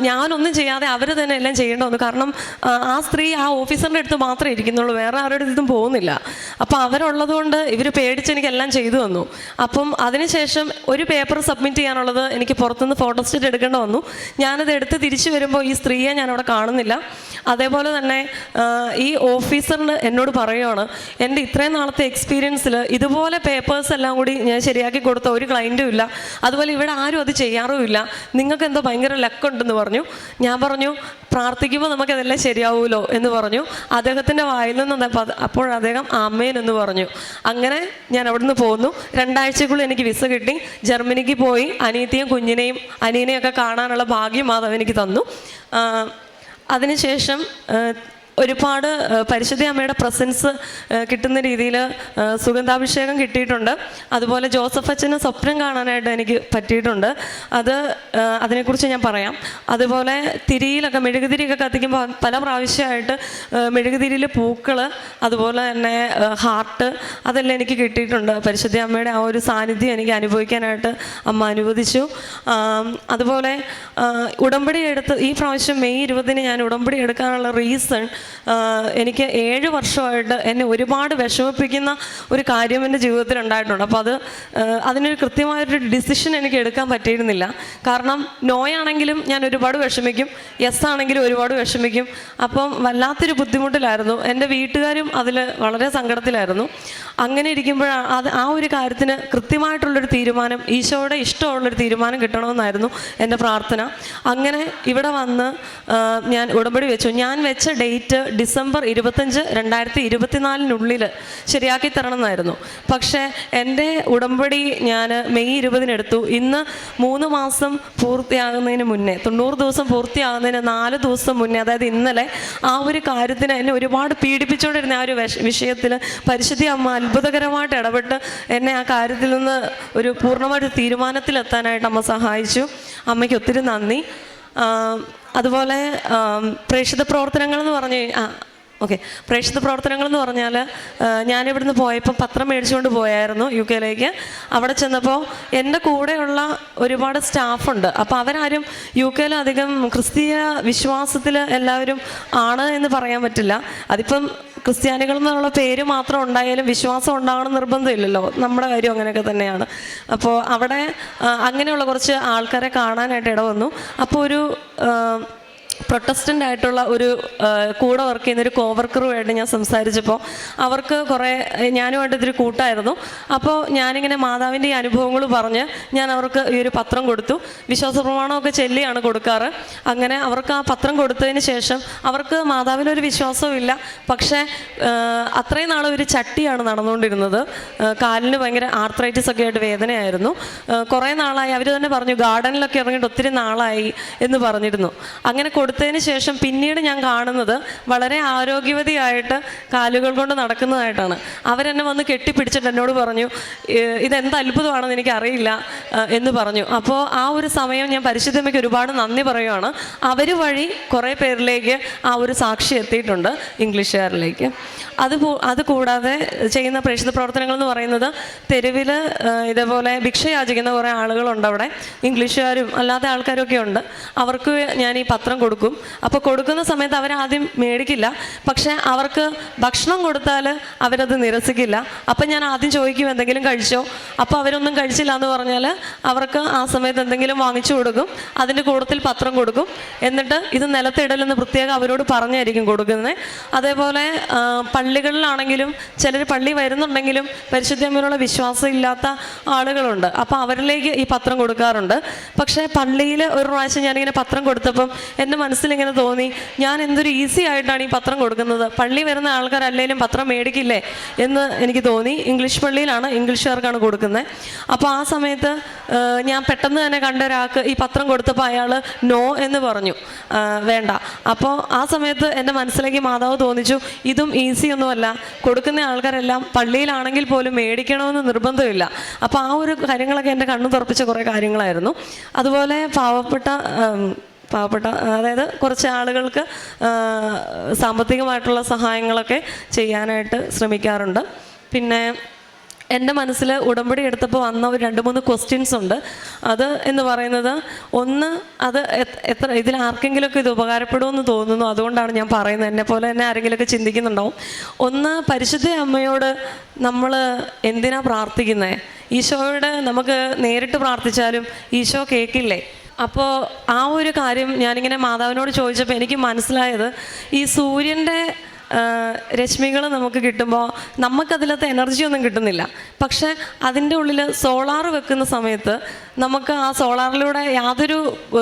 ഞാനൊന്നും ചെയ്യാതെ അവർ തന്നെ എല്ലാം ചെയ്യേണ്ട വന്നു. കാരണം ആ, സ്ത്രീ ആ ഓഫീസറിന്റെ അടുത്ത് മാത്രമേ ഇരിക്കുന്നുള്ളൂ. വേറെ ആരുടെ അടുത്തും പോകുന്നില്ല. അപ്പോൾ അവരുള്ളത് കൊണ്ട് ഇവർ പേടിച്ച് എനിക്കെല്ലാം ചെയ്തു തന്നു. അപ്പം അതിനുശേഷം ഒരു പേപ്പർ സബ്മിറ്റ് ചെയ്യാനുള്ളത് എനിക്ക് പുറത്തുനിന്ന് ഫോട്ടോസ്റ്റേറ്റ് എടുക്കേണ്ട വന്നു. ഞാനത് എടുത്ത് തിരിച്ചു വരുമ്പോൾ ഈ സ്ത്രീയെ ഞാനവിടെ കാണുന്നില്ല. അതേപോലെ തന്നെ ഈ ഓഫീസറിന് എന്നോട് പറയുവാണ് എന്റെ ഇത്രയും നാളത്തെ എക്സ്പീരിയൻസിൽ ഇതുപോലെ പേപ്പേഴ്സ് എല്ലാം കൂടി ഞാൻ ശരിയാക്കി കൊടുത്ത ഒരു ക്ലയന്റും ഇല്ല. അതുപോലെ ഇവിടെ ആരും അത് ചെയ്യാറുമില്ല നിങ്ങൾക്ക് എന്തോ ഭയങ്കര ലക്കുണ്ടെന്ന് പറഞ്ഞു. ഞാൻ പറഞ്ഞു പ്രാർത്ഥിക്കുമ്പോൾ നമുക്കതെല്ലാം ശരിയാവുമല്ലോ എന്ന് പറഞ്ഞു. അദ്ദേഹത്തിന്റെ വായിൽ നിന്ന് അപ്പോൾ അദ്ദേഹം ആമേൻ എന്ന് പറഞ്ഞു. അങ്ങനെ ഞാൻ അവിടുന്ന് പോന്നു. രണ്ടാഴ്ചക്കുള്ളിൽ എനിക്ക് വിസ കിട്ടി. ജർമ്മനിക്ക് പോയി. അനിയത്തിയും കുഞ്ഞിനെയും ഒക്കെ കാണാനുള്ള ഭാഗ്യം മാധവ് എനിക്ക് തന്നു. അതിനുശേഷം ഒരുപാട് പരിശുദ്ധ അമ്മയുടെ പ്രസൻസ് കിട്ടുന്ന രീതിയിൽ സുഗന്ധാഭിഷേകം കിട്ടിയിട്ടുണ്ട്. അതുപോലെ ജോസഫ് അച്ഛന് സ്വപ്നം കാണാനായിട്ട് എനിക്ക് പറ്റിയിട്ടുണ്ട്. അത് അതിനെക്കുറിച്ച് ഞാൻ പറയാം. അതുപോലെ തിരിയിലൊക്കെ മെഴുകുതിരിയൊക്കെ കത്തിക്കുമ്പോൾ പല പ്രാവശ്യമായിട്ട് മെഴുകുതിരിയിൽ പൂക്കൾ അതുപോലെ തന്നെ ഹാർട്ട് അതെല്ലാം എനിക്ക് കിട്ടിയിട്ടുണ്ട്. പരിശുദ്ധ അമ്മയുടെ ആ ഒരു സാന്നിധ്യം എനിക്ക് അനുഭവിക്കാനായിട്ട് അമ്മ അനുവദിച്ചു. അതുപോലെ ഉടമ്പടി എടുത്ത് ഈ പ്രാവശ്യം മെയ് ഇരുപതിന് ഞാൻ ഉടമ്പടി എടുക്കാനുള്ള റീസൺ എനിക്ക് ഏഴ് വർഷമായിട്ട് എന്നെ ഒരുപാട് വിഷമിപ്പിക്കുന്ന ഒരു കാര്യം എന്റെ ജീവിതത്തിൽ ഉണ്ടായിട്ടുണ്ട്. അപ്പോൾ അത് അതിനൊരു കൃത്യമായൊരു ഡിസിഷൻ എനിക്ക് എടുക്കാൻ പറ്റിയിരുന്നില്ല. കാരണം നോയാണെങ്കിലും ഞാൻ ഒരുപാട് വിഷമിക്കും. യെസ് ആണെങ്കിലും ഒരുപാട് വിഷമിക്കും. അപ്പം വല്ലാത്തൊരു ബുദ്ധിമുട്ടിലായിരുന്നു. എന്റെ വീട്ടുകാരും അതിൽ വളരെ സങ്കടത്തിലായിരുന്നു. അങ്ങനെ ഇരിക്കുമ്പോഴാണ് അത് ആ ഒരു കാര്യത്തിന് കൃത്യമായിട്ടുള്ളൊരു തീരുമാനം ഈശോയുടെ ഇഷ്ടമുള്ളൊരു തീരുമാനം കിട്ടണമെന്നായിരുന്നു എന്റെ പ്രാർത്ഥന. അങ്ങനെ ഇവിടെ വന്ന് ഞാൻ ഉടമ്പടി വെച്ചു. ഞാൻ വെച്ച ഡേറ്റ് ഡിസംബർ ഇരുപത്തഞ്ച് രണ്ടായിരത്തി ഇരുപത്തിനാലിനുള്ളിൽ ശരിയാക്കി തരണം എന്നായിരുന്നു പക്ഷേ എന്റെ ഉടമ്പടി ഞാൻ മെയ് ഇരുപതിനെടുത്തു. ഇന്ന് മൂന്ന് മാസം പൂർത്തിയാകുന്നതിന് മുന്നേ തൊണ്ണൂറ് ദിവസം പൂർത്തിയാകുന്നതിന് നാല് ദിവസം മുന്നേ അതായത് ഇന്നലെ ആ ഒരു കാര്യത്തിന് എന്നെ ഒരുപാട് പീഡിപ്പിച്ചുകൊണ്ടിരുന്ന ആ ഒരു വിഷയത്തിൽ പരിശുദ്ധി അമ്മ അത്ഭുതകരമായിട്ട് ഇടപെട്ട് എന്നെ ആ കാര്യത്തിൽ നിന്ന് ഒരു പൂർണമായിട്ട് തീരുമാനത്തിലെത്താനായിട്ട് അമ്മ സഹായിച്ചു. അമ്മയ്ക്ക് ഒത്തിരി നന്ദി. അതുപോലെ പ്രേക്ഷിത പ്രവർത്തനങ്ങൾ എന്ന് പറഞ്ഞു കഴിഞ്ഞാൽ- ഓക്കെ പ്രേക്ഷിത പ്രവർത്തനങ്ങൾ എന്ന് പറഞ്ഞാൽ ഞാനിവിടുന്ന് പോയപ്പോൾ പത്രം മേടിച്ചുകൊണ്ട് പോയായിരുന്നു യു കെയിലേക്ക് അവിടെ ചെന്നപ്പോൾ എന്റെ കൂടെയുള്ള ഒരുപാട് സ്റ്റാഫുണ്ട്. അപ്പോൾ അവരാരും യു കെയിൽ അധികം ക്രിസ്തീയ വിശ്വാസത്തിൽ എല്ലാവരും ആണ് എന്ന് പറയാൻ പറ്റില്ല. അതിപ്പം ക്രിസ്ത്യാനികൾ എന്നുള്ള പേര് മാത്രം ഉണ്ടായാലും വിശ്വാസം ഉണ്ടാകണം നിർബന്ധമില്ലല്ലോ. നമ്മുടെ കാര്യം അങ്ങനെയൊക്കെ തന്നെയാണ്. അപ്പോൾ അവിടെ അങ്ങനെയുള്ള കുറച്ച് ആൾക്കാരെ കാണാനായിട്ട് ഇടവന്നു. അപ്പോൾ ഒരു പ്രൊട്ടസ്റ്റന്റ് ആയിട്ടുള്ള ഒരു കൂടെ വർക്ക് ചെയ്യുന്ന ഒരു കോവർക്കറുമായിട്ട് ഞാൻ സംസാരിച്ചപ്പോൾ അവർക്ക് കുറേ ഞാനുമായിട്ട് ഇതൊരു കൂട്ടായിരുന്നു. അപ്പോൾ ഞാനിങ്ങനെ മാതാവിന്റെ അനുഭവങ്ങൾ പറഞ്ഞ് ഞാൻ അവർക്ക് ഈ ഒരു പത്രം കൊടുത്തു. വിശ്വാസ പ്രമാണമൊക്കെ ചെല്ലിയാണ് കൊടുക്കാറ്. അങ്ങനെ അവർക്ക് ആ പത്രം കൊടുത്തതിന് ശേഷം അവർക്ക് മാതാവിലൊരു വിശ്വാസവും ഇല്ല പക്ഷേ അത്രയും നാൾ ഒരു ചട്ടിയാണ് നടന്നുകൊണ്ടിരുന്നത്. കാലിന് ഭയങ്കര ആർത്രൈറ്റിസ് ഒക്കെ ആയിട്ട് വേദനയായിരുന്നു. കുറേ നാളായി അവർ തന്നെ പറഞ്ഞു ഗാർഡനിലൊക്കെ ഇറങ്ങിയിട്ട് ഒത്തിരി നാളായി എന്ന് പറഞ്ഞിരുന്നു. അങ്ങനെ കൊടുത്തതിന് ശേഷം പിന്നീട് ഞാൻ കാണുന്നത് വളരെ ആരോഗ്യവതിയായിട്ട് കാലുകൾ കൊണ്ട് നടക്കുന്നതായിട്ടാണ്. അവരെന്നെ വന്ന് കെട്ടിപ്പിടിച്ചിട്ട് എന്നോട് പറഞ്ഞു "ഏഹ് ഇതെന്ത് അത്ഭുതമാണെന്ന് എനിക്കറിയില്ല എന്ന് പറഞ്ഞു. അപ്പോൾ ആ ഒരു സമയം ഞാൻ പരിശുദ്ധമ്മയ്ക്ക് ഒരുപാട് നന്ദി പറയുവാണ്. അവർ വഴി കുറേ പേരിലേക്ക് ആ ഒരു സാക്ഷി എത്തിയിട്ടുണ്ട് ഇംഗ്ലീഷുകാരിലേക്ക് അത് അതുകൂടാതെ അത് കൂടാതെ ചെയ്യുന്ന പ്രേക്ഷിത പ്രവർത്തനങ്ങൾ എന്ന് പറയുന്നത് തെരുവിൽ ഇതേപോലെ ഭിക്ഷയാചിക്കുന്ന കുറേ ആളുകളുണ്ട് അവിടെ. ഇംഗ്ലീഷുകാരും അല്ലാത്ത ആൾക്കാരും ഒക്കെ ഉണ്ട്. അവർക്ക് ഞാൻ ഈ പത്രം കൊടുക്കും. അപ്പോൾ കൊടുക്കുന്ന സമയത്ത് അവരാദ്യം മേടിക്കില്ല. പക്ഷേ അവർക്ക് ഭക്ഷണം കൊടുത്താൽ അവരത് നിരസിക്കില്ല. അപ്പം ഞാൻ ആദ്യം ചോദിക്കും എന്തെങ്കിലും കഴിച്ചോ? അപ്പോൾ അവരൊന്നും കഴിച്ചില്ല എന്ന് പറഞ്ഞാൽ അവർക്ക് ആ സമയത്ത് എന്തെങ്കിലും വാങ്ങിച്ചു കൊടുക്കും. അതിന്റെ കൂട്ടത്തിൽ പത്രം കൊടുക്കും. എന്നിട്ട് ഇത് നിലത്തിടലെന്ന് പ്രത്യേകം അവരോട് പറഞ്ഞായിരിക്കും കൊടുക്കുന്നത്. അതേപോലെ പള്ളികളിലാണെങ്കിലും ചിലർ പള്ളി വരുന്നുണ്ടെങ്കിലും പരിശുദ്ധ അമ്മയിലുള്ള വിശ്വാസം ഇല്ലാത്ത ആളുകളുണ്ട്. അപ്പോൾ അവരിലേക്ക് ഈ പത്രം കൊടുക്കാറുണ്ട്. പക്ഷേ പള്ളിയിൽ ഒരു പ്രാവശ്യം ഞാനിങ്ങനെ പത്രം കൊടുത്തപ്പം എന്റെ മനസ്സിലിങ്ങനെ തോന്നി ഞാൻ എന്തൊരു ഈസി ആയിട്ടാണ് ഈ പത്രം കൊടുക്കുന്നത്? പള്ളി വരുന്ന ആൾക്കാർ അല്ലെങ്കിലും പത്രം മേടിക്കില്ലേ? എന്ന് എനിക്ക് തോന്നി. ഇംഗ്ലീഷ് പള്ളിയിലാണ് ഇംഗ്ലീഷുകാർക്കാണ് കൊടുക്കുന്നത്. അപ്പോൾ ആ സമയത്ത് ഞാൻ പെട്ടെന്ന് തന്നെ കണ്ട ഒരാൾക്ക് ഈ പത്രം കൊടുത്തപ്പോൾ അയാൾ നോ എന്ന് പറഞ്ഞു. വേണ്ട. അപ്പോൾ ആ സമയത്ത് എന്റെ മനസ്സിലേക്ക് മാതാവ് തോന്നിച്ചു ഇതും ഈസി ഒന്നുമല്ല. കൊടുക്കുന്ന ആൾക്കാരെല്ലാം പള്ളിയിലാണെങ്കിൽ പോലും മേടിക്കണമെന്ന് നിർബന്ധമില്ല. അപ്പോൾ ആ ഒരു കാര്യങ്ങളൊക്കെ എന്റെ കണ്ണു തുറപ്പിച്ച കുറേ കാര്യങ്ങളായിരുന്നു. അതുപോലെ പാവപ്പെട്ട പാവപ്പെട്ട അതായത് കുറച്ച് ആളുകൾക്ക് സാമ്പത്തികമായിട്ടുള്ള സഹായങ്ങളൊക്കെ ചെയ്യാനായിട്ട് ശ്രമിക്കാറുണ്ട്. പിന്നെ എന്റെ മനസ്സിൽ ഉടമ്പടി എടുത്തപ്പോൾ വന്ന ഒരു രണ്ട് മൂന്ന് ക്വസ്റ്റ്യൻസ് ഉണ്ട്. അത് എന്ന് പറയുന്നത് ഒന്ന് അത് എത്ര ഇതിൽ ആർക്കെങ്കിലുമൊക്കെ ഇത് ഉപകാരപ്പെടുമെന്ന് തോന്നുന്നു. അതുകൊണ്ടാണ് ഞാൻ പറയുന്നത്. എന്നെ പോലെ തന്നെ ആരെങ്കിലുമൊക്കെ ചിന്തിക്കുന്നുണ്ടാവും. ഒന്ന് പരിശുദ്ധ അമ്മയോട് നമ്മൾ എന്തിനാ പ്രാർത്ഥിക്കുന്നത് ഈശോയോട് നമുക്ക് നേരിട്ട് പ്രാർത്ഥിച്ചാലും ഈശോ കേൾക്കില്ലേ അപ്പോൾ ആ ഒരു കാര്യം ഞാനിങ്ങനെ മാതാവിനോട് ചോദിച്ചപ്പോൾ എനിക്ക് മനസ്സിലായത് ഈ സൂര്യന്റെ രശ്മികൾ നമുക്ക് കിട്ടുമ്പോൾ നമുക്കതിലത്തെ എനർജി ഒന്നും കിട്ടുന്നില്ല. പക്ഷേ അതിന്റെ ഉള്ളിൽ സോളാർ വെക്കുന്ന സമയത്ത് നമുക്ക് ആ സോളാറിലൂടെ യാതൊരു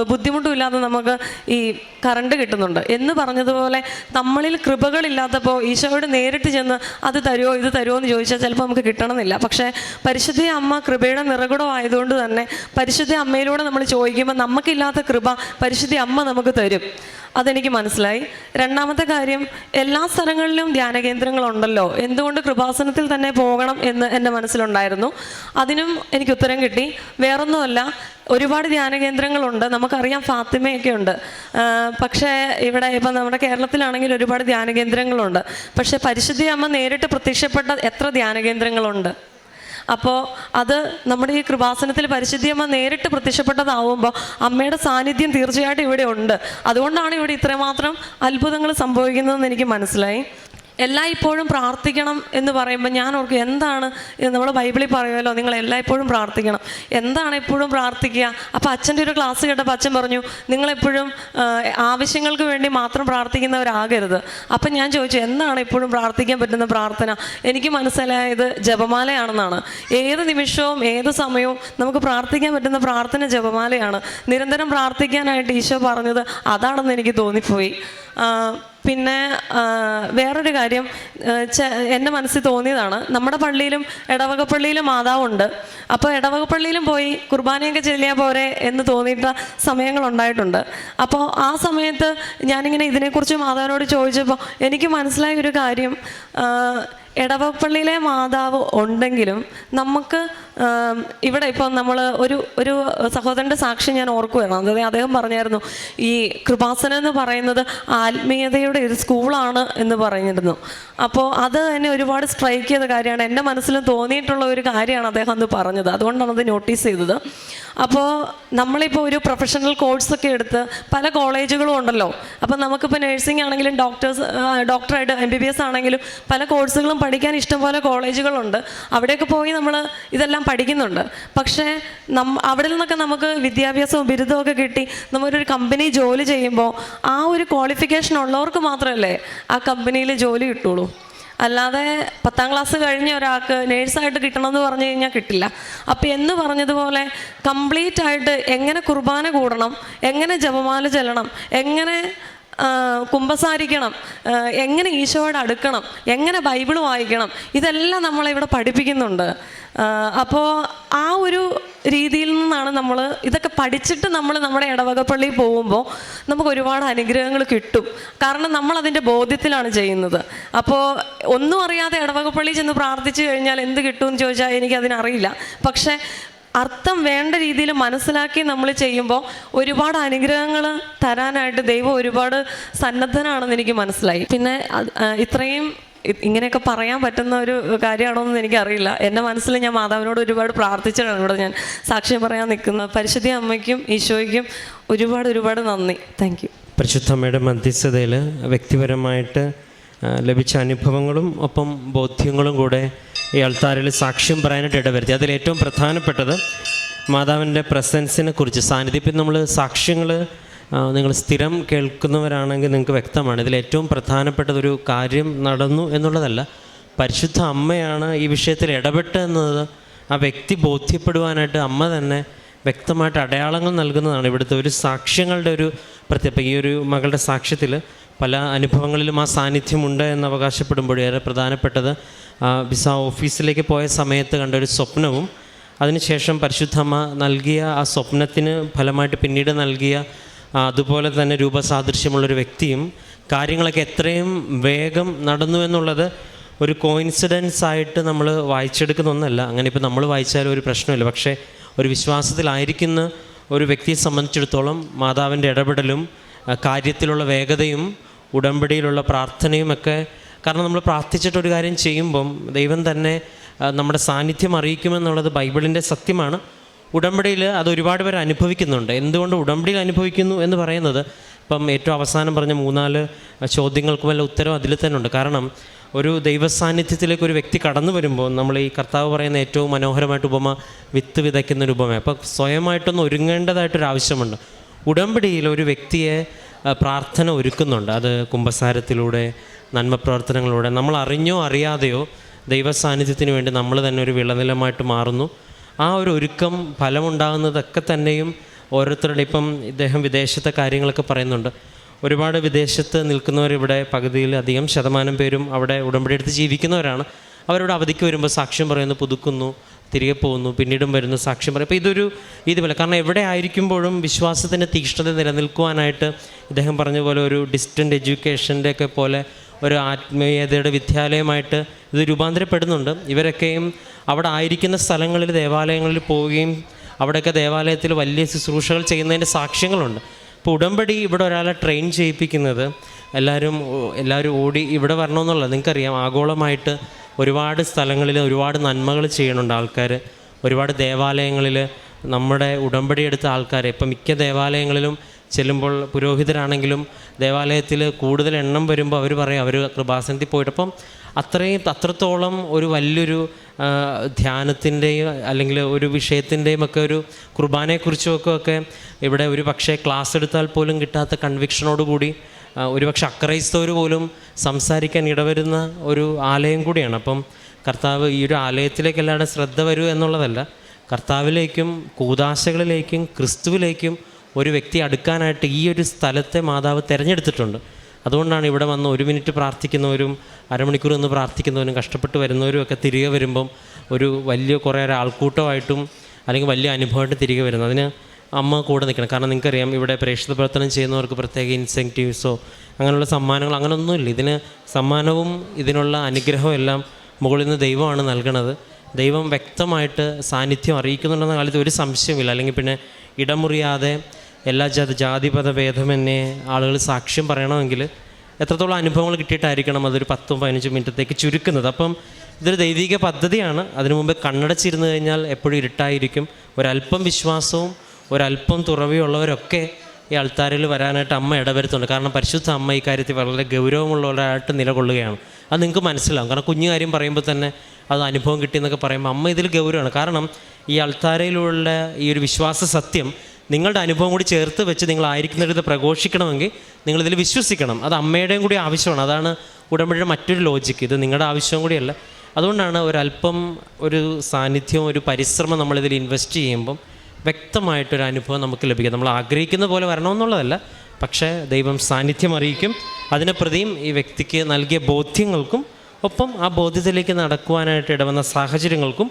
ബുദ്ധിമുട്ടും ഇല്ലാതെ നമുക്ക് ഈ കറണ്ട് കിട്ടുന്നുണ്ട്. എന്ന് പറഞ്ഞതുപോലെ നമ്മളിൽ കൃപകളില്ലാത്തപ്പോൾ ഈശോയോട് നേരിട്ട് ചെന്ന് അത് തരുമോ ഇത് തരുമോ എന്ന് ചോദിച്ചാൽ ചിലപ്പോൾ നമുക്ക് കിട്ടണമെന്നില്ല. പക്ഷേ പരിശുദ്ധ അമ്മ കൃപയുടെ നിറകുടം ആയതുകൊണ്ട് തന്നെ പരിശുദ്ധ അമ്മയിലൂടെ നമ്മൾ ചോദിക്കുമ്പോൾ നമുക്കില്ലാത്ത കൃപ പരിശുദ്ധ അമ്മ നമുക്ക് തരും. അതെനിക്ക് മനസ്സിലായി. രണ്ടാമത്തെ കാര്യം എല്ലാ സ്ഥലങ്ങളിലും ധ്യാന കേന്ദ്രങ്ങളുണ്ടല്ലോ. എന്തുകൊണ്ട് കൃപാസനത്തിൽ തന്നെ പോകണം എന്ന് എന്റെ മനസ്സിലുണ്ടായിരുന്നു. അതിനും എനിക്ക് ഉത്തരം കിട്ടി. വേറൊന്നുമല്ല ഒരുപാട് ധ്യാന കേന്ദ്രങ്ങളുണ്ട് നമുക്കറിയാം ഫാത്തിമയൊക്കെ ഉണ്ട് പക്ഷേ ഇവിടെ ഇപ്പം നമ്മുടെ കേരളത്തിലാണെങ്കിൽ ഒരുപാട് ധ്യാന കേന്ദ്രങ്ങളുണ്ട് പക്ഷേ പരിശുദ്ധി അമ്മ നേരിട്ട് പ്രത്യക്ഷപ്പെട്ട എത്ര ധ്യാന കേന്ദ്രങ്ങളുണ്ട് അപ്പോൾ അത് നമ്മുടെ ഈ കൃപാസനത്തിൽ പരിശുദ്ധിയമ്മ നേരിട്ട് പ്രത്യക്ഷപ്പെട്ടതാവുമ്പോൾ അമ്മയുടെ സാന്നിധ്യം തീർച്ചയായിട്ടും ഇവിടെ ഉണ്ട്. അതുകൊണ്ടാണ് ഇവിടെ ഇത്രമാത്രം അത്ഭുതങ്ങൾ സംഭവിക്കുന്നതെന്ന് എനിക്ക് മനസ്സിലായി. എല്ലായ്പ്പോഴും പ്രാർത്ഥിക്കണം എന്ന് പറയുമ്പോൾ ഞാൻ ഓർക്കും എന്താണ്? നമ്മൾ ബൈബിളിൽ പറയുമല്ലോ നിങ്ങൾ എല്ലായ്പ്പോഴും പ്രാർത്ഥിക്കണം. എന്താണ് എപ്പോഴും പ്രാർത്ഥിക്കുക? അപ്പോൾ അച്ഛന്റെ ഒരു ക്ലാസ് കേട്ടപ്പോൾ അച്ഛൻ പറഞ്ഞു നിങ്ങളെപ്പോഴും ആവശ്യങ്ങൾക്ക് വേണ്ടി മാത്രം പ്രാർത്ഥിക്കുന്നവരാകരുത്. അപ്പം ഞാൻ ചോദിച്ചു എന്താണ് എപ്പോഴും പ്രാർത്ഥിക്കാൻ പറ്റുന്ന പ്രാർത്ഥന? എനിക്ക് മനസ്സിലായത് ജപമാലയാണെന്നാണ്. ഏത് നിമിഷവും ഏത് സമയവും നമുക്ക് പ്രാർത്ഥിക്കാൻ പറ്റുന്ന പ്രാർത്ഥന ജപമാലയാണ്. നിരന്തരം പ്രാർത്ഥിക്കാനായിട്ട് ഈശോ പറഞ്ഞത് അതാണെന്ന് എനിക്ക് തോന്നിപ്പോയി. പിന്നെ വേറൊരു കാര്യം എന്റെ മനസ്സിൽ തോന്നിയതാണ്. നമ്മുടെ പള്ളിയിലും ഇടവകപ്പള്ളിയിലും മാതാവുണ്ട്. അപ്പോൾ ഇടവകപ്പള്ളിയിലും പോയി കുർബാനയൊക്കെ ചെല്ലിയാൽ പോരെ എന്ന് തോന്നിയിട്ട സമയങ്ങളുണ്ടായിട്ടുണ്ട് അപ്പോൾ ആ സമയത്ത് ഞാനിങ്ങനെ ഇതിനെക്കുറിച്ച് മാതാവിനോട് ചോദിച്ചപ്പോൾ എനിക്ക് മനസ്സിലായ ഒരു കാര്യം ഇടവപ്പള്ളിയിലെ മാതാവ് ഉണ്ടെങ്കിലും നമുക്ക് ഇവിടെ ഇപ്പം നമ്മൾ ഒരു ഒരു സഹോദരന്റെ സാക്ഷി ഞാൻ ഓർക്കുകയാണ്. അതായത് അദ്ദേഹം പറഞ്ഞായിരുന്നു ഈ കൃപാസന എന്ന് പറയുന്നത് ആത്മീയതയുടെ ഒരു സ്കൂളാണ് എന്ന് പറഞ്ഞിരുന്നു. അപ്പോൾ അത് തന്നെ ഒരുപാട് സ്ട്രൈക്ക് ചെയ്ത കാര്യമാണ്. എന്റെ മനസ്സിൽ തോന്നിയിട്ടുള്ള ഒരു കാര്യമാണ് അദ്ദേഹം അന്ന് പറഞ്ഞത്. അതുകൊണ്ടാണ് അത് നോട്ടീസ് ചെയ്തത്. അപ്പോൾ നമ്മളിപ്പോൾ ഒരു പ്രൊഫഷണൽ കോഴ്സൊക്കെ എടുത്ത് പല കോളേജുകളും ഉണ്ടല്ലോ. അപ്പം നമുക്കിപ്പോൾ നഴ്സിംഗ് ആണെങ്കിലും ഡോക്ടേഴ്സ് ഡോക്ടറായിട്ട് എം ബി ബി എസ് ആണെങ്കിലും പല കോഴ്സുകളും പഠിക്കാൻ ഇഷ്ടംപോലെ കോളേജുകളുണ്ട്. അവിടെയൊക്കെ പോയി നമ്മൾ ഇതെല്ലാം പഠിക്കുന്നുണ്ട്. പക്ഷേ നം അവിടെ നിന്നൊക്കെ നമുക്ക് വിദ്യാഭ്യാസവും ബിരുദമൊക്കെ കിട്ടി നമ്മളൊരു കമ്പനി ജോലി ചെയ്യുമ്പോൾ ആ ഒരു ക്വാളിഫിക്കേഷൻ ഉള്ളവർക്ക് മാത്രമല്ലേ ആ കമ്പനിയിൽ ജോലി കിട്ടുള്ളൂ. അല്ലാതെ പത്താം ക്ലാസ് കഴിഞ്ഞ ഒരാൾക്ക് നേഴ്സായിട്ട് കിട്ടണമെന്ന് പറഞ്ഞു കഴിഞ്ഞാൽ കിട്ടില്ല. അപ്പം എന്ന് പറഞ്ഞതുപോലെ കംപ്ലീറ്റ് ആയിട്ട് എങ്ങനെ കുർബാന കൂടണം എങ്ങനെ ജപമാല ചെല്ലണം എങ്ങനെ കുമ്പസാരിക്കണം എങ്ങനെ ഈശോയോട് അടുക്കണം എങ്ങനെ ബൈബിൾ വായിക്കണം ഇതെല്ലാം നമ്മളിവിടെ പഠിപ്പിക്കുന്നുണ്ട്. അപ്പോൾ ആ ഒരു രീതിയിൽ നിന്നാണ് നമ്മൾ ഇതൊക്കെ പഠിച്ചിട്ട് നമ്മൾ നമ്മുടെ ഇടവകപ്പള്ളിയിൽ പോകുമ്പോൾ നമുക്ക് ഒരുപാട് അനുഗ്രഹങ്ങൾ കിട്ടും. കാരണം നമ്മൾ അതിന്റെ ബോധ്യത്തിലാണ് ചെയ്യുന്നത്. അപ്പോൾ ഒന്നും അറിയാതെ ഇടവകപ്പള്ളി ചെന്ന് പ്രാർത്ഥിച്ചു കഴിഞ്ഞാൽ എന്ത് കിട്ടുമെന്ന് ചോദിച്ചാൽ എനിക്ക് അതിനറിയില്ല പക്ഷേ അർത്ഥം വേണ്ട രീതിയിൽ മനസ്സിലാക്കി നമ്മൾ ചെയ്യുമ്പോൾ ഒരുപാട് അനുഗ്രഹങ്ങൾ തരാനായിട്ട് ദൈവം ഒരുപാട് സന്നദ്ധനാണെന്ന് എനിക്ക് മനസ്സിലായി. പിന്നെ ഇത്രയും ഇങ്ങനെയൊക്കെ പറയാൻ പറ്റുന്ന ഒരു കാര്യമാണോ എന്ന് എനിക്കറിയില്ല. എന്റെ മനസ്സിൽ ഞാൻ മാതാവിനോട് ഒരുപാട് പ്രാർത്ഥിച്ചിട്ടാണ് ഇവിടെ ഞാൻ സാക്ഷ്യം പറയാൻ നിൽക്കുന്നത്. പരിശുദ്ധി അമ്മയ്ക്കും ഈശോയ്ക്കും ഒരുപാട് ഒരുപാട് നന്ദി. താങ്ക് യു പരിശുദ്ധമ്മയുടെ മധ്യസ്ഥതയിൽ വ്യക്തിപരമായിട്ട് ലഭിച്ച അനുഭവങ്ങളും ഒപ്പം ബോധ്യങ്ങളും കൂടെ ഈ അൾത്താരിൽ സാക്ഷ്യം പറയാനായിട്ട് ഇടവരുത്തി. അതിൽ ഏറ്റവും പ്രധാനപ്പെട്ടത് മാതാവിന്റെ പ്രസൻസിനെ കുറിച്ച് സാന്നിധ്യം നമ്മൾ സാക്ഷ്യങ്ങൾ നിങ്ങൾ സ്ഥിരം കേൾക്കുന്നവരാണെങ്കിൽ നിങ്ങൾക്ക് വ്യക്തമാണ്. ഇതിൽ ഏറ്റവും പ്രധാനപ്പെട്ടതൊരു കാര്യം നടന്നു എന്നുള്ളതല്ല പരിശുദ്ധ അമ്മയാണ് ഈ വിഷയത്തിൽ ഇടപെട്ട് എന്നത് ആ വ്യക്തി ബോധ്യപ്പെടുവാനായിട്ട് അമ്മ തന്നെ വ്യക്തമായിട്ട് അടയാളങ്ങൾ നൽകുന്നതാണ്. ഇവിടുത്തെ ഒരു സാക്ഷ്യങ്ങളുടെ ഒരു പ്രത്യേക ഈ ഒരു മകളുടെ സാക്ഷ്യത്തിൽ പല അനുഭവങ്ങളിലും ആ സാന്നിധ്യമുണ്ട് എന്ന് അവകാശപ്പെടുമ്പോഴും ഏറെ പ്രധാനപ്പെട്ടത് വിസ ഓഫീസിലേക്ക് പോയ സമയത്ത് കണ്ട ഒരു സ്വപ്നവും അതിനുശേഷം പരിശുദ്ധമ്മ നൽകിയ ആ സ്വപ്നത്തിന് ഫലമായിട്ട് പിന്നീട് നൽകിയ അതുപോലെ തന്നെ രൂപസാദൃശ്യമുള്ളൊരു വ്യക്തിയും കാര്യങ്ങളൊക്കെ എത്രയും വേഗം നടന്നു എന്നുള്ളത് ഒരു കോയിൻസിഡൻസ് ആയിട്ട് നമ്മൾ വായിച്ചെടുക്കുന്ന ഒന്നല്ല. അങ്ങനെ ഇപ്പോൾ നമ്മൾ വായിച്ചാലും ഒരു പ്രശ്നമില്ല. പക്ഷേ ഒരു വിശ്വാസത്തിലായിരിക്കുന്ന ഒരു വ്യക്തിയെ സംബന്ധിച്ചിടത്തോളം മാതാവിന്റെ ഇടപെടലും കാര്യത്തിലുള്ള വേഗതയും ഉടമ്പടിയിലുള്ള പ്രാർത്ഥനയും ഒക്കെ കാരണം നമ്മൾ പ്രാർത്ഥിച്ചിട്ടൊരു കാര്യം ചെയ്യുമ്പം ദൈവം തന്നെ നമ്മുടെ സാന്നിധ്യം അറിയിക്കുമെന്നുള്ളത് ബൈബിളിന്റെ സത്യമാണ്. ഉടമ്പടിയിൽ അത് ഒരുപാട് പേർ അനുഭവിക്കുന്നുണ്ട്. എന്തുകൊണ്ട് ഉടമ്പടിയിൽ അനുഭവിക്കുന്നു എന്ന് പറയുന്നത് ഇപ്പം ഏറ്റവും അവസാനം പറഞ്ഞ മൂന്നാൽ ചോദ്യങ്ങൾക്ക് വല്ല ഉത്തരവ് അതിൽ തന്നെ ഉണ്ട്. കാരണം ഒരു ദൈവസാന്നിധ്യത്തിലേക്ക് ഒരു വ്യക്തി കടന്നു വരുമ്പോൾ നമ്മൾ ഈ കർത്താവ് പറയുന്ന ഏറ്റവും മനോഹരമായിട്ട് ഉപമ വിത്ത് വിതയ്ക്കുന്ന ഒരു ഉപമ അപ്പോൾ സ്വയമായിട്ടൊന്ന് ഒരുങ്ങേണ്ടതായിട്ടൊരു ആവശ്യമുണ്ട്. ഉടമ്പടിയിൽ ഒരു വ്യക്തിയെ പ്രാർത്ഥന ഒരുക്കുന്നുണ്ട്. അത് കുംഭസാരത്തിലൂടെ നന്മ പ്രവർത്തനങ്ങളിലൂടെ നമ്മൾ അറിഞ്ഞോ അറിയാതെയോ ദൈവസാന്നിധ്യത്തിന് വേണ്ടി നമ്മൾ തന്നെ ഒരു വിളനിലമായിട്ട് മാറുന്നു. ആ ഒരു ഒരുക്കം ഫലമുണ്ടാകുന്നതൊക്കെ തന്നെയും ഓരോരുത്തരുടെ ഇപ്പം ഇദ്ദേഹം വിദേശത്തെ കാര്യങ്ങളൊക്കെ പറയുന്നുണ്ട്. ഒരുപാട് വിദേശത്ത് നിൽക്കുന്നവർ ഇവിടെ പകുതിയിൽ അധികം ശതമാനം പേരും അവിടെ ഉടമ്പടി എടുത്ത് ജീവിക്കുന്നവരാണ്. അവരോട് അവധിക്ക് വരുമ്പോൾ സാക്ഷ്യം പറയുന്നു പുതുക്കുന്നു തിരികെ പോകുന്നു പിന്നീടും വരുന്നു സാക്ഷ്യം പറയും. അപ്പോൾ ഇതൊരു ഇതുപോലെ. കാരണം എവിടെ ആയിരിക്കുമ്പോഴും വിശ്വാസത്തിന്റെ തീക്ഷ്ണത നിലനിൽക്കുവാനായിട്ട് ഇദ്ദേഹം പറഞ്ഞ പോലെ ഒരു ഡിസ്റ്റന്റ് എഡ്യൂക്കേഷന്റെ ഒക്കെ പോലെ ഒരു ആത്മീയതയുടെ വിദ്യാലയമായിട്ട് ഇത് രൂപാന്തരപ്പെടുന്നുണ്ട്. ഇവരൊക്കെയും അവിടെ ആയിരിക്കുന്ന സ്ഥലങ്ങളിൽ ദേവാലയങ്ങളിൽ പോവുകയും അവിടെയൊക്കെ ദേവാലയത്തിൽ വലിയ ശുശ്രൂഷകൾ ചെയ്യുന്നതിന്റെ സാക്ഷ്യങ്ങളുണ്ട്. ഇപ്പോൾ ഉടമ്പടി ഇവിടെ ഒരാളെ ട്രെയിൻ ചെയ്യിപ്പിക്കുന്നത് എല്ലാവരും എല്ലാവരും ഓടി ഇവിടെ വരണമെന്നുള്ളത് നിങ്ങൾക്കറിയാം ആഗോളമായിട്ട് ഒരുപാട് സ്ഥലങ്ങളിൽ ഒരുപാട് നന്മകൾ ചെയ്യണുണ്ട് ആൾക്കാർ. ഒരുപാട് ദേവാലയങ്ങളിൽ നമ്മുടെ ഉടമ്പടി എടുത്ത ആൾക്കാർ ഇപ്പം മിക്ക ദേവാലയങ്ങളിലും ചെല്ലുമ്പോൾ പുരോഹിതരാണെങ്കിലും ദേവാലയത്തിൽ കൂടുതൽ എണ്ണം വരുമ്പോൾ അവർ പറയും അവർ കൃപാസനത്തിൽ പോയിട്ടപ്പം അത്രയും അത്രത്തോളം ഒരു വലിയൊരു ധ്യാനത്തിന്റെയും അല്ലെങ്കിൽ ഒരു വിഷയത്തിന്റെയും ഒക്കെ ഒരു കുർബാനയെക്കുറിച്ചൊക്കെ ഒക്കെ ഇവിടെ ഒരു പക്ഷേ ക്ലാസ് എടുത്താൽ പോലും കിട്ടാത്ത കൺവിക്ഷനോടുകൂടി ഒരുപക്ഷെ അക്രൈസ്തവർ പോലും സംസാരിക്കാൻ ഇടവരുന്ന ഒരു ആലയം കൂടിയാണ്. അപ്പം കർത്താവ് ഈ ഒരു ആലയത്തിലേക്ക് എല്ലാവരുടെ ശ്രദ്ധ വരൂ എന്നുള്ളതല്ല കർത്താവിലേക്കും കൂതാശകളിലേക്കും ക്രിസ്തുവിലേക്കും ഒരു വ്യക്തി അടുക്കാനായിട്ട് ഈ ഒരു സ്ഥലത്തെ മാതാവ് തിരഞ്ഞെടുത്തിട്ടുണ്ട്. അതുകൊണ്ടാണ് ഇവിടെ വന്ന് ഒരു മിനിറ്റ് പ്രാർത്ഥിക്കുന്നവരും അരമണിക്കൂർ നിന്ന് പ്രാർത്ഥിക്കുന്നവരും കഷ്ടപ്പെട്ട് വരുന്നവരും ഒക്കെ തിരികെ വരുമ്പം ഒരു വലിയ കുറേ ഒരാൾക്കൂട്ടമായിട്ടും അല്ലെങ്കിൽ വലിയ അനുഭവമായിട്ട് തിരികെ വരുന്നത്. അതിന് അമ്മ കൂടെ നിൽക്കണം. കാരണം നിങ്ങൾക്കറിയാം ഇവിടെ പ്രേക്ഷിത പ്രവർത്തനം ചെയ്യുന്നവർക്ക് പ്രത്യേക ഇൻസെന്റീവ്സോ അങ്ങനെയുള്ള സമ്മാനങ്ങൾ അങ്ങനെയൊന്നുമില്ല ഇതിന് സമ്മാനവും ഇതിനുള്ള അനുഗ്രഹവും എല്ലാം മുകളിൽ നിന്ന് ദൈവമാണ് നൽകണത്. ദൈവം വ്യക്തമായിട്ട് സാന്നിധ്യം അറിയിക്കുന്നുണ്ടെന്ന കാലത്ത് ഒരു സംശയമില്ല അല്ലെങ്കിൽ പിന്നെ ഇടമുറിയാതെ എല്ലാ ജാതി ജാതിപത എന്നെ ആളുകൾ സാക്ഷ്യം പറയണമെങ്കിൽ എത്രത്തോളം അനുഭവങ്ങൾ കിട്ടിയിട്ടായിരിക്കണം അതൊരു പത്തും പതിനഞ്ചും മിനിറ്റത്തേക്ക് ചുരുക്കുന്നത്. അപ്പം ഇതൊരു ദൈവിക പദ്ധതിയാണ്. അതിനു മുമ്പ് കണ്ണടച്ചിരുന്നു കഴിഞ്ഞാൽ എപ്പോഴും ഇരുട്ടായിരിക്കും. ഒരല്പം വിശ്വാസവും ഒരല്പം തുറവിയുള്ളവരൊക്കെ ഈ അൾത്താരയിൽ വരാനായിട്ട് അമ്മ ഇടവരുത്തുന്നുണ്ട്. കാരണം പരിശുദ്ധ അമ്മ ഈ കാര്യത്തിൽ വളരെ ഗൗരവമുള്ളവരായിട്ട് നിലകൊള്ളുകയാണ്. അത് നിങ്ങൾക്ക് മനസ്സിലാവും. കാരണം കുഞ്ഞു കാര്യം പറയുമ്പോൾ തന്നെ അത് അനുഭവം കിട്ടിയെന്നൊക്കെ പറയുമ്പോൾ അമ്മ ഇതിൽ ഗൗരവമാണ്. കാരണം ഈ അൾത്താരയിലുള്ള ഈ ഒരു വിശ്വാസ സത്യം നിങ്ങളുടെ അനുഭവം കൂടി ചേർത്ത് വെച്ച് നിങ്ങൾ ആയിരിക്കുന്നിടത്ത് പ്രഘോഷിക്കണമെങ്കിൽ നിങ്ങളിതിൽ വിശ്വസിക്കണം. അത് അമ്മയുടെയും കൂടി ആവശ്യമാണ്. അതാണ് ഉടമ്പടിയുടെ മറ്റൊരു ലോജിക്ക് ഇത് നിങ്ങളുടെ ആവശ്യവും കൂടിയല്ല. അതുകൊണ്ടാണ് ഒരല്പം ഒരു സാന്നിധ്യം ഒരു പരിശ്രമം നമ്മളിതിൽ ഇൻവെസ്റ്റ് ചെയ്യുമ്പം വ്യക്തമായിട്ടൊരു അനുഭവം നമുക്ക് ലഭിക്കും. നമ്മൾ ആഗ്രഹിക്കുന്ന പോലെ വരണമെന്നുള്ളതല്ല. പക്ഷേ ദൈവം സാന്നിധ്യം അറിയിക്കും. അതിനെ പ്രതിയും ഈ വ്യക്തിക്ക് നൽകിയ ബോധ്യങ്ങൾക്കും ഒപ്പം ആ ബോധ്യത്തിലേക്ക് നടക്കുവാനായിട്ട് ഇടവന്ന സാഹചര്യങ്ങൾക്കും